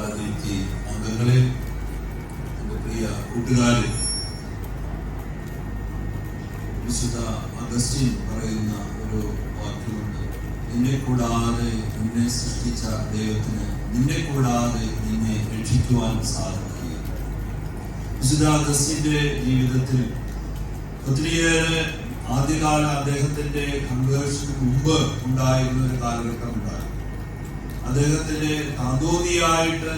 ബാലതീർത്തി അംഗങ്ങളെ എന്റെ പ്രിയ കൂട്ടുകാരെ വിശുദ്ധ അഗസ്റ്റിൻ പറയുന്ന ഒരു വാക്യമുണ്ട്. നിന്നെ കൂടാതെ നിന്നെ സൃഷ്ടിച്ച ദൈവത്തിന് നിന്നെ കൂടാതെ നിന്നെ രക്ഷിക്കുവാൻ സാധിക്കുക വിശുദ്ധ അഗസ്റ്റിന്റെ ജീവിതത്തിൽ ഒത്തിരിയേറെ ആദ്യകാല അദ്ദേഹത്തിന്റെ കൺവേർഷന് മുമ്പ് ഉണ്ടായിരുന്ന ഒരു കാലഘട്ടം ഉണ്ടായി അദ്ദേഹത്തിന്റെ താന്തോതിയായിട്ട്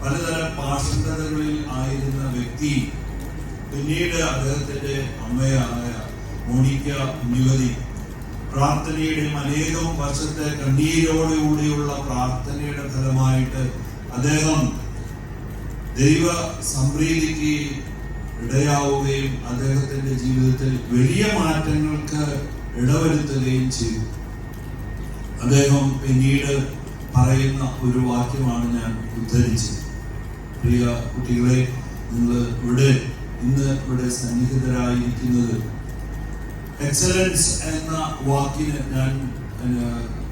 പലതരം പാർശ്വതകളിൽ ആയിരുന്ന വ്യക്തി പിന്നീട് അദ്ദേഹത്തിന്റെ അമ്മയായ മോണിക്ക യുവതി പ്രാർത്ഥനയുടെ അനേകം വർഷത്തെ കണ്ണീരോടുകൂടിയുള്ള പ്രാർത്ഥനയുടെ ഫലമായിട്ട് അദ്ദേഹം ദൈവ സംപ്രീതിക്ക് ഇടയാവുകയും അദ്ദേഹത്തിന്റെ ജീവിതത്തിൽ വലിയ മാറ്റങ്ങൾക്ക് ഇടവരുത്തുകയും ചെയ്തു. അദ്ദേഹം പിന്നീട് പറയുന്ന ഒരു വാക്യമാണ് ഞാൻ ഉദ്ധരിച്ചത്. പ്രിയ കുട്ടികളെ നിങ്ങൾ ഇവിടെ ഇന്ന് ഇവിടെ സന്നിഹിതരായിരിക്കുന്നത് എക്സലൻസ് എന്ന വാക്കിന് ഞാൻ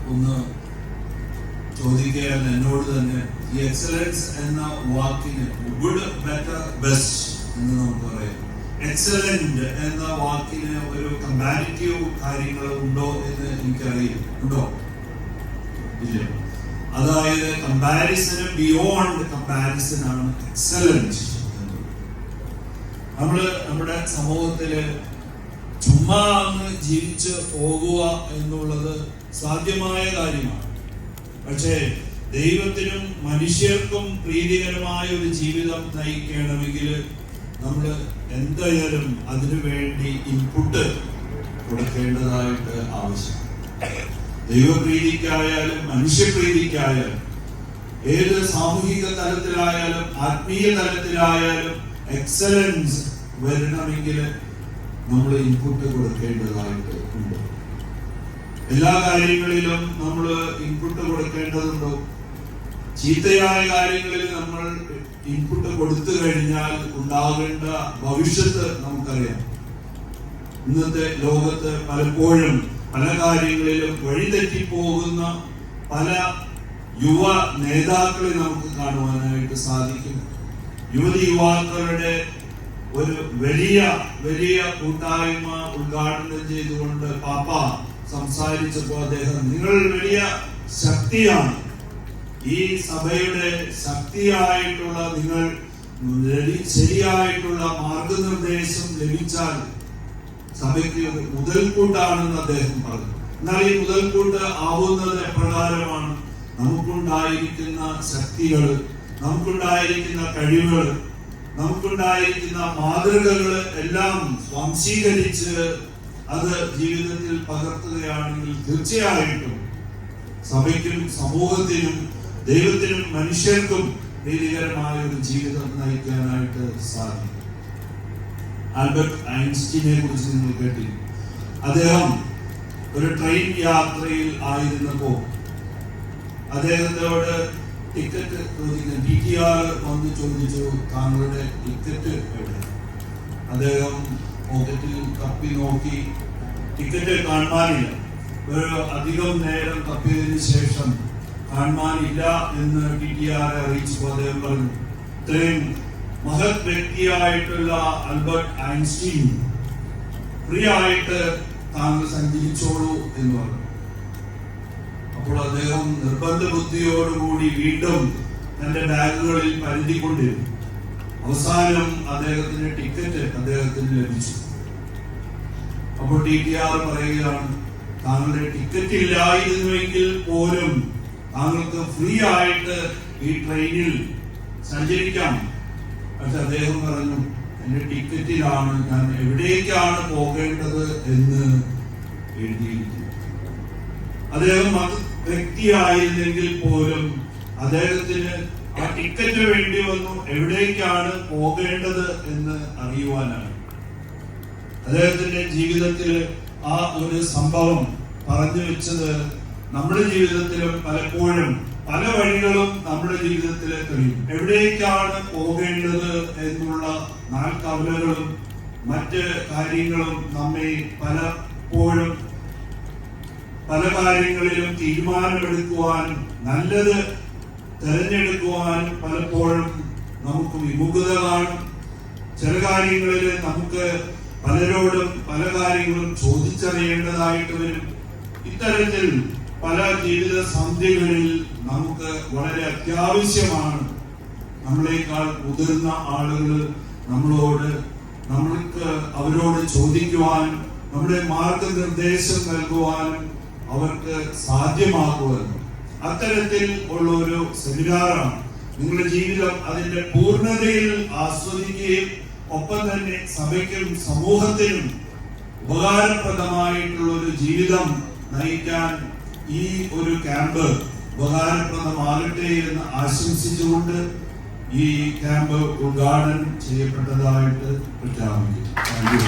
ഒന്ന് ചോദിക്കുകയാണ്. എന്നോട് തന്നെ ഈ എക്സലൻസ് എന്ന വാക്കിന് ഗുഡ് ബെറ്റർ ബെസ്റ്റ് എന്ന് നമുക്ക് പറയാം. എക്സലന്റ് എന്ന വാക്കിന് ഒരു കമ്പാരിറ്റീവ് കാര്യങ്ങൾ ഉണ്ടോ എന്ന് എനിക്കറിയില്ല. ഉണ്ടോ? ഇല്ല. അതായത് കമ്പാരിസന് ബിയോണ്ട് കമ്പാരിസൺ ആണ് എക്സലൻസ് നമ്മൾ നമ്മുടെ സമൂഹത്തിൽ ചുമ്മാ അങ്ങ് ജീവിച്ച് പോകുക എന്നുള്ളത് സാധ്യമായ കാര്യമാണ്. പക്ഷേ ദൈവത്തിനും മനുഷ്യർക്കും പ്രീതികരമായ ഒരു ജീവിതം നയിക്കണമെങ്കിൽ നമ്മൾ എന്തായാലും അതിനു വേണ്ടി ഇൻപുട്ട് കൊടുക്കേണ്ടതായിട്ട് ആവശ്യം ദൈവപ്രീതിക്കായാലും മനുഷ്യപ്രീതിക്കായാലും ഏത് സാമൂഹിക തലത്തിലായാലും ആത്മീയ തലത്തിലായാലും എക്സലൻസ് വരണമെങ്കിൽ നമ്മൾ ഇൻപുട്ട് കൊടുക്കേണ്ടതായിട്ട് ഉണ്ട്. എല്ലാ കാര്യങ്ങളിലും നമ്മൾ ഇൻപുട്ട് കൊടുക്കേണ്ടതുണ്ടോ. ചീത്തയായ കാര്യങ്ങളിൽ നമ്മൾ ഇൻപുട്ട് കൊടുത്തു കഴിഞ്ഞാൽ ഉണ്ടാകേണ്ട ഭവിഷ്യത്ത് നമുക്കറിയാം. ഇന്നത്തെ ലോകത്ത് പലപ്പോഴും പല കാര്യങ്ങളിലും വഴിതെറ്റി പോകുന്ന പല യുവ നേതാക്കളെ നമുക്ക് കാണുവാനായിട്ട് സാധിക്കും. യുവതി യുവാക്കളുടെ ഒരു വലിയ വലിയ കൂട്ടായ്മ ഉദ്ഘാടനം ചെയ്തുകൊണ്ട് പാപ്പ സംസാരിച്ചപ്പോൾ അദ്ദേഹം നിങ്ങൾ വലിയ ശക്തിയാണ്. ഈ സഭയുടെ ശക്തിയായിട്ടുള്ള നിങ്ങൾ ശരിയായിട്ടുള്ള മാർഗനിർദ്ദേശം ലഭിച്ചാൽ സഭയ്ക്ക് മുതൽക്കൂട്ടാണെന്ന് അദ്ദേഹം പറഞ്ഞു. എന്നാൽ ഈ മുതൽക്കൂട്ട് ആവുന്നത് എപ്രകാരമാണ്? നമുക്കുണ്ടായിരിക്കുന്ന ശക്തികൾ നമുക്കുണ്ടായിരിക്കുന്ന കഴിവുകൾ നമുക്കുണ്ടായിരിക്കുന്ന മാതൃകകൾ എല്ലാം വംശീകരിച്ച് അത് ജീവിതത്തിൽ പകർത്തുകയാണെങ്കിൽ തീർച്ചയായിട്ടും സഭയ്ക്കും സമൂഹത്തിനും ദൈവത്തിനും മനുഷ്യർക്കും പ്രീതികരമായ ഒരു ജീവിതം നയിക്കാനായിട്ട് സാധിക്കും. ആൽബർട്ട് ഐൻസ്റ്റീനെ കുറിച്ച് നിങ്ങൾ കേട്ടി. അദ്ദേഹം ഒരു ട്രെയിൻ യാത്രയിൽ ആയിരുന്നപ്പോൾ അദ്ദേഹത്തോട് ടിക്കറ്റ് ചോദിക്കുന്ന ബി ടി ആർ വന്ന് ചോദിച്ചു താങ്കളുടെ ടിക്കറ്റ് എവിടെ? അദ്ദേഹം പോക്കറ്റിൽ തപ്പി നോക്കി ടിക്കറ്റ് കാണാനില്ല ഒരു അധികം നേരം തപ്പിയതിനു ശേഷം കാണാനില്ല എന്ന് ടി ടി ആറെ അറിയിച്ചു അദ്ദേഹം പറഞ്ഞു ഇത്രയും മഹത് വ്യക്തിയായിട്ടുള്ള ആൽബർട്ട് ഐൻസ്റ്റീൻ ഫ്രീ ആയിട്ട് താങ്കൾ സഞ്ചരിച്ചോളൂ എന്ന് പറഞ്ഞു. അപ്പോൾ അദ്ദേഹം നിർബന്ധ ബുദ്ധിയോടുകൂടി വീണ്ടും തന്റെ ബാഗുകളിൽ പരുതിക്കൊണ്ടിരുന്നു. അവസാനം അദ്ദേഹത്തിന്റെ ടിക്കറ്റ് അദ്ദേഹത്തിന് ലഭിച്ചു. അപ്പോൾ ടി ടി ആർ പറയുകയാണ് താങ്കളുടെ ടിക്കറ്റ് ഇല്ലായിരുന്നുവെങ്കിൽ പോലും താങ്കൾക്ക് ഫ്രീ ആയിട്ട് ഈ ട്രെയിനിൽ സഞ്ചരിക്കാം. പക്ഷെ അദ്ദേഹം പറഞ്ഞു എന്റെ ടിക്കറ്റിലാണ് ഞാൻ എവിടേക്കാണ് പോകേണ്ടത് എന്ന് എഴുതിയിരിക്കുന്നത് അദ്ദേഹം മത വ്യക്തിയായിരുന്നെങ്കിൽ പോലും അദ്ദേഹത്തിന് ആ ടിക്കറ്റ് വേണ്ടി വന്നു എവിടേക്കാണ് പോകേണ്ടത് എന്ന് അറിയുവാനാണ് അദ്ദേഹത്തിന്റെ ജീവിതത്തിൽ ആ ഒരു സംഭവം പറഞ്ഞു വെച്ചത് നമ്മുടെ ജീവിതത്തിലും പലപ്പോഴും പല വഴികളും നമ്മുടെ ജീവിതത്തിൽ കഴിയും എവിടേക്കാണ് പോകേണ്ടത് എന്നുള്ള നാൽക്കവലകളും മറ്റ് കാര്യങ്ങളും നമ്മെ പലപ്പോഴും പല കാര്യങ്ങളിലും തീരുമാനമെടുക്കുവാൻ നല്ലത് തിരഞ്ഞെടുക്കുവാൻ പലപ്പോഴും നമുക്ക് വിമുഖത കാണും ചില കാര്യങ്ങളിൽ നമുക്ക് പലരോടും പല കാര്യങ്ങളും ചോദിച്ചറിയേണ്ടതായിട്ട് വരും. ഇത്തരത്തിൽ പല ജീവിത സന്ധ്യകളിൽ നമുക്ക് വളരെ അത്യാവശ്യമാണ് നമ്മളെക്കാൾ മുതിർന്ന ആളുകൾ നമ്മളോട് നമ്മൾക്ക് അവരോട് ചോദിക്കുവാൻ നമ്മുടെ മാർഗനിർദ്ദേശം നൽകുവാനും അവർക്ക് സാധ്യമാകുമെന്ന് അത്തരത്തിൽ ഉള്ള ഒരു സെമിനാറാണ്. നിങ്ങളുടെ ജീവിതം അതിന്റെ പൂർണതയിൽ ആസ്വദിക്കുകയും ഒപ്പം തന്നെ സഭയ്ക്കും സമൂഹത്തിനും ഉപകാരപ്രദമായിട്ടുള്ള ഒരു ജീവിതം നയിക്കാൻ ഈ ഒരു ക്യാമ്പ് ഉപകാരപ്രദമാകട്ടെ എന്ന് ആശംസിച്ചുകൊണ്ട് ഈ ക്യാമ്പ് ഉദ്ഘാടനം ചെയ്യപ്പെട്ടതായിട്ട് യു